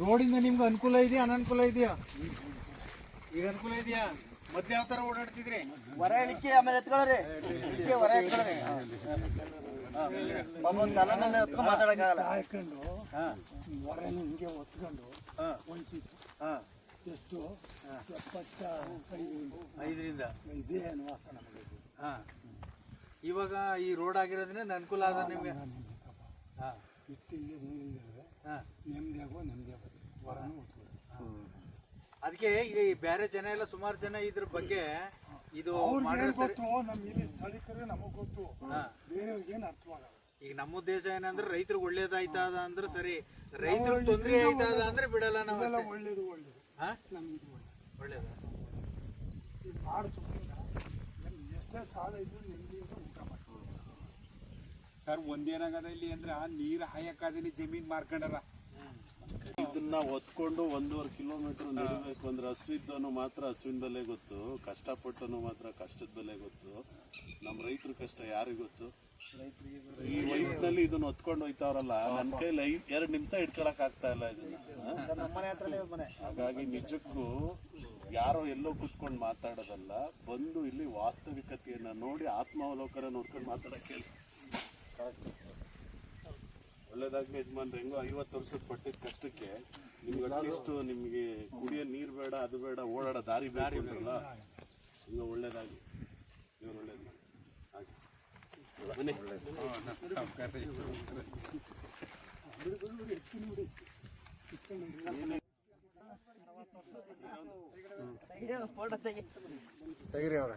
ರೋಡಿಂದ ನಿಮ್ಗೆ ಅನುಕೂಲ ಇದೆಯಾ, ಅನನುಕೂಲ ಇದೆಯಾ? ಈಗ ಅನುಕೂಲ ಇದೆಯಾ? ಮತ್ತೆ ಯಾವ ತರ ಓಡಾಡ್ತಿದ್ರಿ? ಹೊರ ಇಳಿಕೆ ಆಮೇಲೆ ಎತ್ಕೊಳ್ಳ್ರಿ. ಇಳಿಕೆ, ಹೊರ ಎತ್ಕೊಳ್ಳ್ರಿ. ಒಂದೊಂದು ತಲೆ ಮೇಲೆ ಎತ್ಕೊಂಡು ಮಾತಾಡಕ್ಕಾಗಲ್ಲ. ಹಾಕೊಂಡು ಹೊರನ ಹಿಂಗೆ ಒತ್ಕೊಂಡು ಹೊಂಟಿತ್ತು ಎಷ್ಟು ಎಪ್ಪತ್ತ ಐದು ಐದರಿಂದ. ಇದೇ ಅನ್ವಾಸ ನಮಗೆ ಹಾ. ಇವಾಗ ಈ ರೋಡ್ ಆಗಿರೋದ್ರಿಂದ ಅನುಕೂಲ ಆದ ನಿಮ್ಗೆ? ಹಾಂ. ಇಟ್ಟಿಲ್ಲಿ ನೀರಿಲ್ಲದ್ರೆ ಹಾ ನೆಮ್ಮದಿ ಓದ್ಕೊಳ್ಳಿ ಅದಕ್ಕೆ ಈಗ ಈ ಬೇರೆ ಜನ ಎಲ್ಲ ಸುಮಾರು ಜನ ಇದ್ರ ಬಗ್ಗೆ ಇದು ಮಾಡಿದ್ರೆ ಸರಿ ಗೊತ್ತು ನಮ್ಮ ಇಲ್ಲಿ ಸ್ಥಳೀಕರೇ ನಮಗೆ ಗೊತ್ತು. ಬೇರೆಯವ್ರಿಗೇನು ಅರ್ಥವಾಗಲ್ಲ. ಈಗ ನಮ್ಮ ಉದ್ದೇಶ ಏನಂದ್ರೆ ರೈತರಿಗೆ ಒಳ್ಳೇದಾಯ್ತದ ಅಂದ್ರೆ ಸರಿ. ರೈತರಿಗೆ ತೊಂದರೆ ಆಯ್ತದ ಅಂದ್ರೆ ಬಿಡಲ್ಲ ನಾವು ಇದೆಲ್ಲ ಅಷ್ಟೇ. ಒಳ್ಳೇದು ಒಳ್ಳೇದು. ಹಾ? ನಮ್ಗೆ ಇದು ಒಳ್ಳೇದು. ಒಳ್ಳೇದು? ಇದು ಮಾಡಿಸೋದ್ರಿಂದ ನಮ್ಗೆ ಎಷ್ಟೇ ಸಾಲ ಇದ್ರು ನೆಮ್ಮದಿಯಿಂದ ಊಟ ಮಾಡ್ಬೋದು. ಸರ್ ಒಂದೇನಾಗದ ಇಲ್ಲಿ ಅಂದ್ರೆ ಆ ನೀರು ಹಾಯಕ್ಕಾದ್ರೆ ಜಮೀನ್ ಮಾರ್ಕೊಂಡಾರ? ಇದನ್ನ ಒತ್ಕೊಂಡು ಒಂದೂವರೆ ಕಿಲೋಮೀಟರ್ ನಡಿಬೇಕು ಅಂದ್ರೆ ಹಸುವಿದ್ದವನು ಮಾತ್ರ ಹಸುವಿನ ಬೆಲೆ ಗೊತ್ತು ಕಷ್ಟಪಟ್ಟನು ಮಾತ್ರ ಕಷ್ಟದ ಬೆಲೆ ಗೊತ್ತು. ನಮ್ಮ ರೈತರ ಕಷ್ಟ ಯಾರಿಗ್ ಗೊತ್ತು? ಈ ವಯಸ್ಸಿನಲ್ಲಿ ಇದನ್ನ ಒತ್ಕೊಂಡು ಹೋಯ್ತಾವ್ರಲ್ಲ ನನ್ನ ಕೈಲಿ ಐದ್ ಎರಡು ನಿಮಿಷ ಇಟ್ಕೊಳಕ್ ಆಗ್ತಾ ಇಲ್ಲ ಇದನ್ನ. ಹಾಗಾಗಿ ನಿಜಕ್ಕೂ ಯಾರೋ ಎಲ್ಲೋ ಕುತ್ಕೊಂಡು ಮಾತಾಡೋದಲ್ಲ ಬಂದು ಇಲ್ಲಿ ವಾಸ್ತವಿಕತೆಯನ್ನ ನೋಡಿ ಆತ್ಮಾವಲೋಕನ ನೋಡ್ಕೊಂಡು ಮಾತಾಡಕ್ಕೆ ಒಳ್ಳೇದಾಗಿ ಒಳ್ಳೇದಾಗ್ಲಿ ಯಜಮಾನ್ರೆ ಹೆಂಗೋ ಐವತ್ತು ವರ್ಷದ ಪಟ್ಟಿದ ಕಷ್ಟಕ್ಕೆ ನಿಮ್ಗೆ ಅಟ್ಲೀಸ್ಟ್ ನಿಮಗೆ ಕುಡಿಯೋ ನೀರು ಬೇಡ ಅದು ಬೇಡ ಓಡಾಡೋ ದಾರಿ ದಾರಿ ಬೇಡಲ್ಲ ಇನ್ನು ಒಳ್ಳೇದಾಗಿ. ಇವ್ರು ಒಳ್ಳೇದು ಮಾಡಿ. ಹಾಗೆ. ಬನ್ನಿ. ಫೋಟೋ ತೆಗಿ. ತೆಗಿರಿ ಅವ್ರೆ.